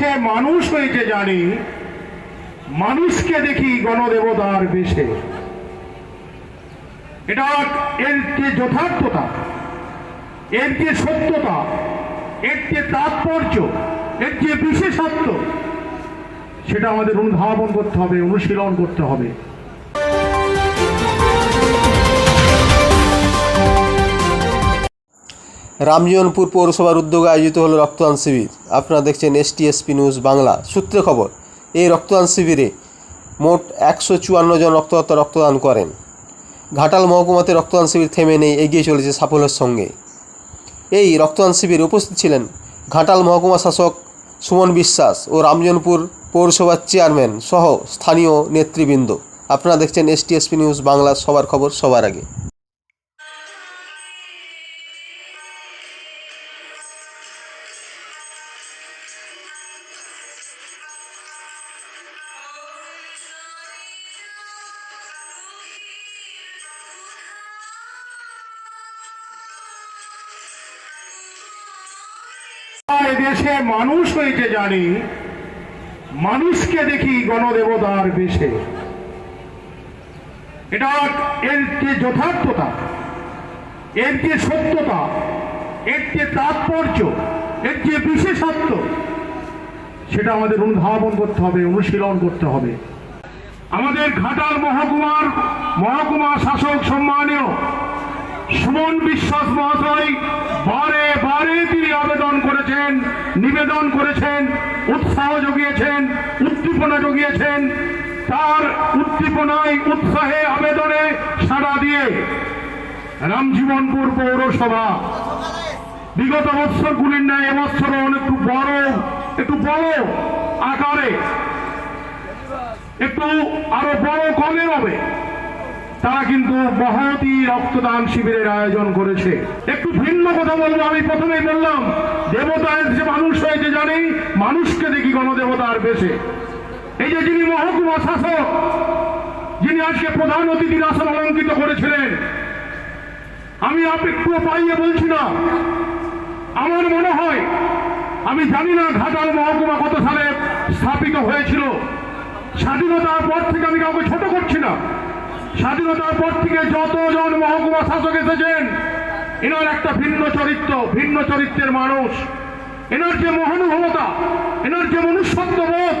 মানুষ হইতে জানি, মানুষকে দেখি গণদেবতার বেশে। এটা এর যে যথার্থতা, এর যে সত্যতা, এর যে তাৎপর্য, এর যে বিশেষত্ব, সেটা আমাদের অনুধাবন করতে হবে, অনুশীলন করতে হবে। রামজীবনপুর পৌরসভার উদ্যোগে আয়োজিত হলো রক্তদান শিবির। আপনারা দেখছেন এসটিএসপি নিউজ বাংলা। সূত্রে খবর, এই রক্তদান শিবিরে মোট একশো চুয়ান্ন জন রক্তদাতা রক্তদান করেন। ঘাটাল মহকুমাতে রক্তদান শিবির থেমে নেই, এগিয়ে চলেছে সাফল্যের সঙ্গে। এই রক্তদান শিবিরে উপস্থিত ছিলেন ঘাটাল মহকুমা শাসক সুমন বিশ্বাস ও রামজনপুর পৌরসভার চেয়ারম্যান সহ স্থানীয় নেতৃবৃন্দ। আপনারা দেখছেন এসটিএসপি নিউজ বাংলা, সবার খবর সবার আগে। দেশে মানুষ হয়েছে জানি, মানুষকে দেখি গণদেবতার বেশে। এটা এর যে যথার্থতা, এর যে সত্যতা, এর যে তাৎপর্য, এর যে বিশেষত্ব, সেটা আমাদের অনুধাবন করতে হবে, অনুশীলন করতে হবে। আমাদের ঘাটাল মহকুমার মহকুমা শাসক সম্মানীয় সুমন বিশ্বাস মহাশয় বারে বারে তিনি আবেদন করেছেন, নিবেদন করেছেন, উৎসাহ জুগিয়েছেন, উদ্দীপনা জুগিয়েছেন, তার উদ্দীপনায়, উৎসাহে আবেদনে সাড়া দিয়ে রামজীবনপুর পৌরসভা। বিগত বৎসরগুলির ন্যায় এবছর একটু বড় একটু বড় আকারে, একটু আরও বড় কমে হবে। তারা কিন্তু মহতি রক্তদান শিবিরের আয়োজন করেছে। একটু ভিন্ন কথা বলব, আমি প্রথমেই বললাম দেবতার যে মানুষ হয়েছে জানি, মানুষকে দেখি গণদেবতার বেশে। এই যে যিনি মহকুমা শাসক, যিনি আজকে প্রধান অতিথির আসন অলঙ্কিত করেছিলেন, আমি আপ একটু পাইয়ে বলছি না। আমার মনে হয়, আমি জানি না ঘাটাল মহকুমা কত সালে স্থাপিত হয়েছিল। স্বাধীনতার পর থেকে আমি কাউকে ছোট করছি না। স্বাধীনতার পর থেকে যতজন মহকুমা শাসক এসেছেন, এনার একটা ভিন্ন চরিত্র, ভিন্ন চরিত্রের মানুষ। এনার যে মহানুভবতা, এনার যে মনুষ্যত্ববোধ,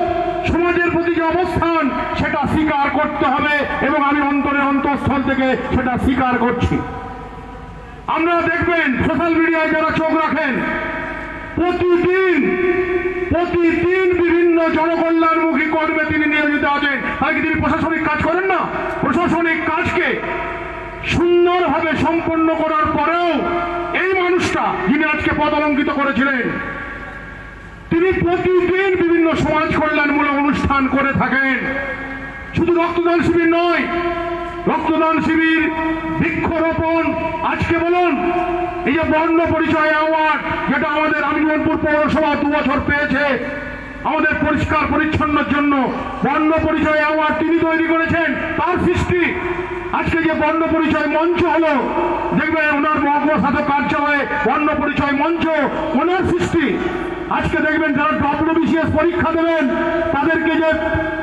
সমাজের প্রতি যে অবস্থান, সেটা স্বীকার করতে হবে এবং আমি অন্তরের অন্তঃস্থল থেকে সেটা স্বীকার করছি। আমরা দেখবেন, সোশ্যাল মিডিয়ায় যারা চোখ রাখেন, প্রতিদিন প্রতিদিন বিভিন্ন জনকল্যাণমুখী কর্মে তিনি নিয়োজিত আছেন। তাই কি তিনি প্রশাসনিক কাজ করেন না? সম্পন্ন করার পরেও এই মানুষটা যিনি আজকে পদালঙ্কিত করেছিলেন, তিনি প্রতিদিন বিভিন্ন সমাজ কল্যাণমূলক অনুষ্ঠান করে থাকেন। শুধু রক্তদান শিবির নয়, রক্তদান শিবির, বৃক্ষরোপণ, আজকে বলুন, এই যে বর্ণ পরিচয় অ্যাওয়ার্ড, যেটা আমাদের আমিনপুর পৌরসভা দু বছর পেয়েছে আমাদের পরিষ্কার পরিচ্ছন্নের জন্য বর্ণ পরিচয় অ্যাওয়ার্ড তিনি তৈরি করেছেন, তার সৃষ্টি। আজকে যে বর্ণ পরিচয় মঞ্চ হলো, দেখবেন ওনার মহকুমা শাসক কার্যালয়ে বর্ণ পরিচয় মঞ্চ, ওনার সৃষ্টি। আজকে দেখবেন যারা ডব্লিউবিসিএস পরীক্ষা দেবেন, তাদেরকে যে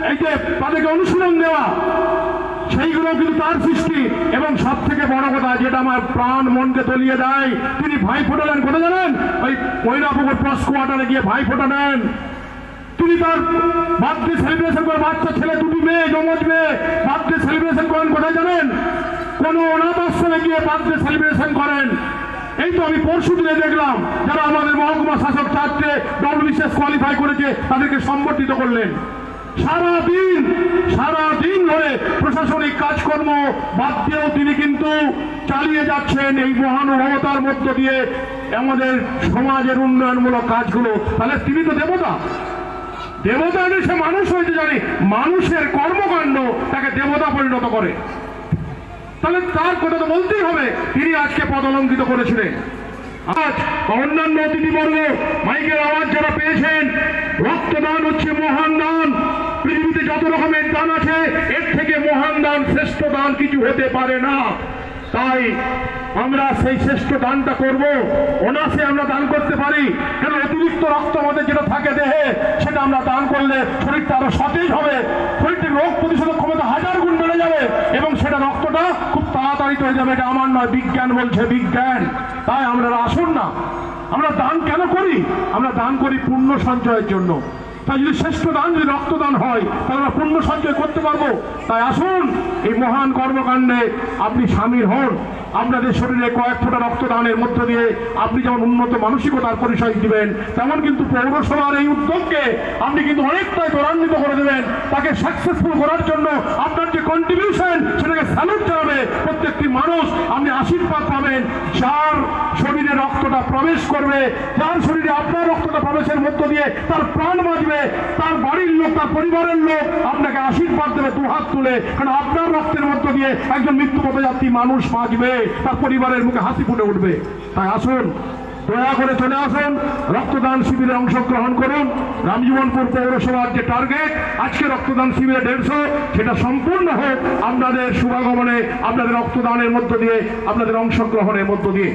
এই যে তাদেরকে অনুশীলন দেওয়া সেইগুলো কিন্তু তার সৃষ্টি। এবং সব থেকে বড় কথা, যেটা আমার প্রাণ মনকে তলিয়ে দেয়, তিনি ভাই ফোটা নেন কোথায় জানেন? ওই মহিলাপুকুর প্লাস কোয়ার্টারে গিয়ে ভাই ফোটা নেন তিনি তার বার্থডে সেলিব্রেশন করে বাচ্চা, ছেলে, দুটি মেয়ে জমজ মেয়ে বার্থডে সেলিব্রেশন করেন কোথায় জানেন? কোন অনাথ আশ্রমে গিয়ে বার্থডে সেলিব্রেশন করেন। এই তো আমি পরশু দিনে দেখলাম যারা আমাদের মহকুমা শাসক চারটে ডব্লিউবিসিএস কোয়ালিফাই করেছে, তাদেরকে সম্বর্ধিত করলেন। সারা দিন সারা দিন ধরে প্রশাসনিক কাজকর্ম বাদ দিয়েও তিনি কিন্তু চালিয়ে যাচ্ছেন এই মহানুভবতার মধ্য দিয়ে আমাদের সমাজের উন্নয়নমূলক কাজগুলো। তাহলে তিনি তো দেবতা। দেবতা সে মানুষ হয়েছে জানি, মানুষের কর্মকাণ্ড তাকে দেবতা পরিণত করে। তাহলে তার কথা তো বলতেই হবে, তিনি আজকে পদলঙ্কিত করেছিলেন। আজ অন্যান্য অতিথিবর্গ মাইকের আওয়াজ যারা পেয়েছেন, রক্তদান হচ্ছে মহান দান। পৃথিবীতে যত রকমের দান আছে, এর থেকে মহান দান, শ্রেষ্ঠ দান কিছু হতে পারে না। তাই আমরা সেই শ্রেষ্ঠ দানটা করব। অনাসে আমরা দান করতে পারি। কেন অতিরিক্ত রক্ত আমাদের যেটা থাকে দেহে, সেটা আমরা করলে শরীরটা আরও সতেজ হবে। শরীরটির রোগ প্রতিশোধক ক্ষমতা হাজার গুণ বেড়ে যাবে এবং সেটা রক্তটা খুব তাড়াতাড়ি হয়ে যাবে এটা আমার নয়, বিজ্ঞান বলছে বিজ্ঞান। তাই আমরা আসুন না। আমরা দান কেন করি? আমরা দান করি পুণ্য সঞ্চয়ের জন্য। তাই যদি শ্রেষ্ঠ দান যদি রক্তদান হয়, তাহলে আমরা পুণ্য সঞ্চয় করতে পারব। তাই আসুন, এই মহান কর্মকাণ্ডে আপনি সামিল হন। আপনাদের শরীরে কয়েক ফোঁটা রক্তদানের মধ্য দিয়ে আপনি যেমন উন্নত মানসিকতার পরিচয় দিবেন, তেমন কিন্তু পৌরসভার এই উদ্যোগকে আপনি কিন্তু অনেকটাই ত্বরান্বিত করে দেবেন। তাকে সাকসেসফুল করার জন্য আপনার যে কন্ট্রিবিউশন সেটাকে স্যালুট জানাবে প্রত্যেকটি মানুষ আপনি আশীর্বাদ পাবেন, যার শরীরে রক্তটা প্রবেশ করবে, যার শরীরে আপনার রক্তটা প্রবেশের মধ্য দিয়ে তার প্রাণ বাঁচবে, তার বাড়ির লোক, তার পরিবারের লোক আপনাকে আশীর্বাদ দেবে দু হাত তুলে, কারণ আপনার রক্তের মধ্য দিয়ে একজন মৃত্যু পথযাত্রী মানুষ বাঁচবে, তার পরিবারের মুখে হাসি ফুটে উঠবে। তাই আসুন দয়া করে চলে আসুন। রক্তদান শিবিরে অংশগ্রহণ করুন। রামজীবনপুর পৌরসভার যে টার্গেট আজকে রক্তদান শিবিরে দেড়শো, সেটা সম্পূর্ণ হোক। আপনাদের শুভাগমনে, আপনাদের রক্তদানের মধ্য দিয়ে, আপনাদের অংশগ্রহণের মধ্য দিয়ে।